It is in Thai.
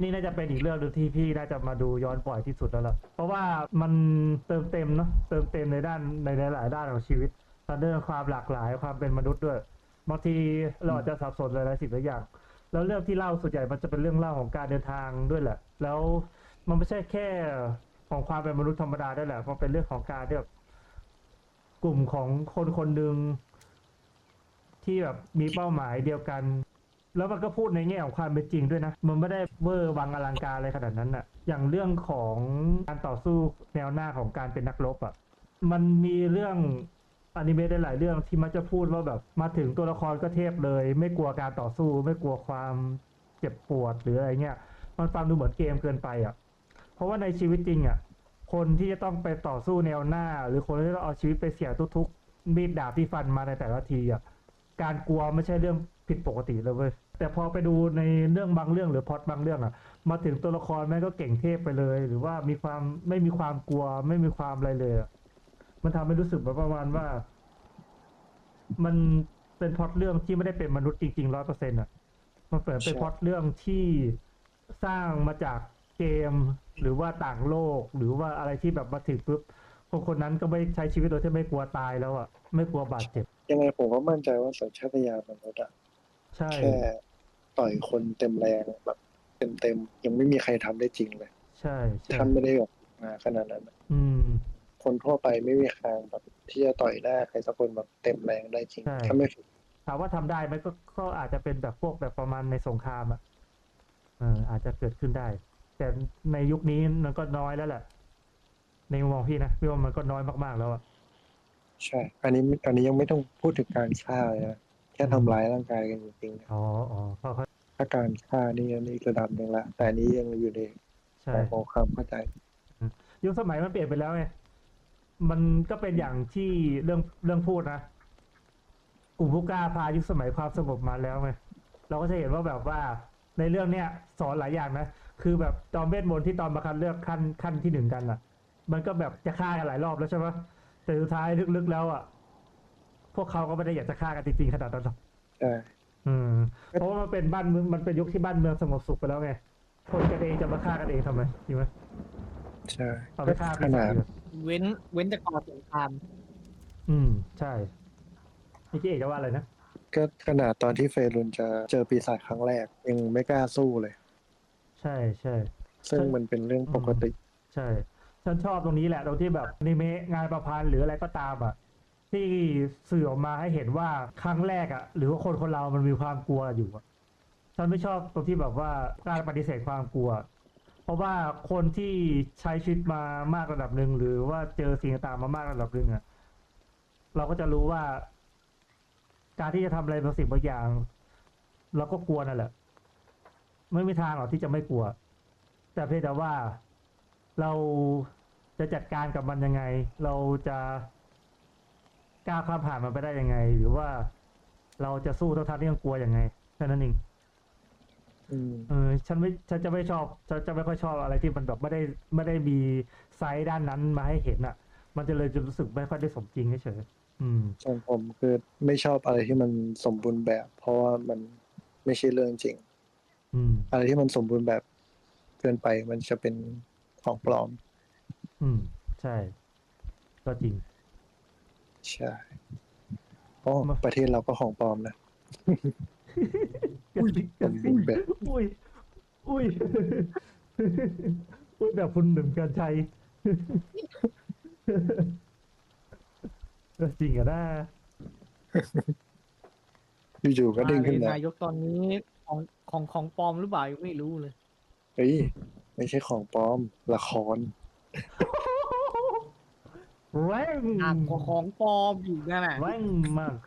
นี่น่าจะเป็นอีกเรื่องหนึงที่พี่น่าจะมาดูย้อนบ่อยที่สุดแล้วล่ะเพราะว่ามันเติมเต็มเนาะเติมเต็มในด้านในหลายๆด้านของชีวิตทั้งเรื่องความหลากหลายความเป็นมนุษย์ด้วยบางทีเราอาจจะสับสนหลายๆสิ่งหลายอย่าง แล้วเรื่องที่เล่าส่วนใหญ่มันจะเป็นเรื่องเล่าของการเดินทางด้วยแหละ แล้วมันไม่ใช่แค่ของความเป็นมนุษย์ธรรมดาด้วยแหละมันเป็นเรื่องของการที่แบบกลุ่มของคนคนหนึ่งที่แบบมีเป้าหมายเดียวกัน แล้วมันก็พูดในแง่ของความเป็นจริงด้วยนะ มันไม่ได้เวอร์วังอลังการอะไรขนาดนั้นอะอย่างเรื่องของการต่อสู้แนวหน้าของการเป็นนักรบอะมันมีเรื่องอนิเมะได้หลายเรื่องที่มักจะพูดว่าแบบมาถึงตัวละครก็เทพเลย ไม่กลัวการต่อสู้ ไม่กลัวความเจ็บปวดหรืออะไรเงี้ย มันฟังดูเหมือนเกมเกินไปอะเพราะว่าในชีวิตจริงอะคนที่จะต้องไปต่อสู้แนวหน้า หรือคนที่ต้องเอาชีวิตไปเสี่ยงทุกๆมีดดาบที่ฟันมาในแต่ละทีอะการกลัวไม่ใช่เรื่องผิดปกติเลยเว้ย แต่พอไปดูในเรื่องบางเรื่องหรือพล็อดบางเรื่องอะมาถึงตัวละครแม่งก็เก่งเทพไปเลย หรือว่ามีความไม่มีความกลัว ไม่มีความอะไรเลยอะมันทำให้รู้สึกแบบประมาณว่า มันเป็นพล็อดเรื่องที่ไม่ได้เป็นมนุษย์จริงๆร้อยเปอร์เซ็นต์อะมันเปิดเป็นใช่พล็อดเรื่องที่สร้างมาจากเกม หรือว่าต่างโลก หรือว่าอะไรที่แบบมาถึงปุ๊บคนคนนั้นก็ไม่ใช้ชีวิตโดยที่ไม่กลัวตายแล้วอะไม่กลัวบาดเจ็บ ยังไงผมก็มั่นใจว่าสัญชาตญาณมนุษย์อะใช่แค่ ต่อยคนเต็มแรงแบบเต็มเต็มๆยังไม่มีใครทำได้จริงเลยใช่ใช่ท่านไม่ได้แบบมาขนาดนั้นอะอืมคนทั่วไปไม่มีทางแบบที่จะต่อยหน้าใครสักคนแบบเต็มแรงได้จริงใช่ถ้าไม่ฝึกถามว่าทำได้ไหมก็ก็อาจจะเป็นแบบพวกแบบประมาณในสงครามอะเอออาจจะเกิดขึ้นได้ แต่ในยุคนี้มันก็น้อยแล้วแหละในมุมมองพี่นะพี่ว่ามันก็น้อยมากๆแล้วอะใช่ อันนี้อันนี้ยังไม่ต้องพูดถึงการฆ่าเลยนะแค่ทำร้ายร่างกายกันจริงๆนะอ๋ออ๋อเพราะเขาถ้าการฆ่านี่อันนี้ระดับหนึ่งละ แต่อันนี้ยังอยู่ในใช่ของความเข้าใจ ยุคสมัยมันเปลี่ยนไปแล้วไงมันก็เป็นอย่างที่เรื่องเรื่องพูดนะกลุ่มผู้กล้าพายุคสมัยความสงบมาแล้วไงเราก็จะเห็นว่าแบบว่าในเรื่องเนี้ยสอนหลายอย่างนะคือแบบจอมเวทมนต์ที่ตอนมาคัดเลือกขั้นขั้นที่หนึ่งกันอะ มันก็แบบจะฆ่ากันหลายรอบแล้วใช่ไหมแต่สุดท้ายลึกๆแล้วอะพ วกเขาก็ไม่ได้อยากจะฆ่ากันจริงๆขนาดนั้นหรอกใช่อืม เพราะว่ามันเป็นบ้านเมืองมันเป็นยุคที่บ้านเมืองสงบสุขไปแล้วไง คนกันเองจะมาฆ่ากันเองทำไมจริงไหมใช่เอาไปฆ่าขไปนาดดีกว่าเว้นเว้นจากก่อนสงครามอืม ใช่นี่พี่เอกจะว่าอะไรนะ ก็ขนาดตอนที่เฟรุนจะเจอปีศาจครั้งแรก ยังไม่กล้าสู้เลย ใช่ใช่ซึ่งมันเป็นเรื่องปกติ ใช่ ฉันชอบตรงนี้แหละตรงที่แบบอนิเมะงานประพันธ์หรืออะไรก็ตามอะ ที่สื่อออกมาให้เห็นว่าครั้งแรกอะ หรือว่าคนคนเรามันมีความกลัวอยู่อะฉันไม่ชอบตรงที่แบบว่าการปฏิเสธความกลัว เพราะว่าคนที่ใช้ชีวิตมามากระดับหนึ่งหรือว่าเจอสิ่งต่างๆมามากระดับหนึ่งอะเราก็จะรู้ว่า การที่จะทำอะไรบางสิ่งบางอย่าง เราก็กลัวนั่นแหละ ไม่มีทางหรอกที่จะไม่กลัว แต่เพียงแต่ว่าเราจะจัดการกับมันยังไง เราจะ ก้าวข้ามผ่านมันไปได้ยังไง หรือว่า เราจะสู้ทั้งๆที่ยังกลัวยังไงแค่นั้นเองอืมเออฉันไม่ฉันจะไม่ชอบฉันจะไม่ค่อยชอบอะไรที่มันแบบไม่ได้ไม่ได้มีไซด์ด้านนั้นมาให้เห็นอะ มันจะเลยจะรู้สึกไม่ค่อยได้สมจริงเฉยๆอืมส่วนผมคือไม่ชอบอะไรที่มันสมบูรณ์แบบ เพราะว่ามันไม่ใช่เรื่องจริง อืม อะไรที่มันสมบูรณ์แบบเกินไปมันจะเป็นของปลอม อืม ใช่ ก็จริง ใช่เพราะมาประเทศเราก็ของปลอมนะก็จริงสก็มจริบูงรณ์แบบ อุ้ย อุ้ย อุ้ยแบบคุณหนึ่งกันชัยเออจริงอะนะอยู่ๆก็เด้งขึ้นมา นายกตอนนี้ของของของปลอมหรือเปล่ายังไม่รู้เลย เฮ้ย ไม่ใช่ของปลอม ละคร แรงอะของของปลอมอยู่นั่นแหละแรงมาก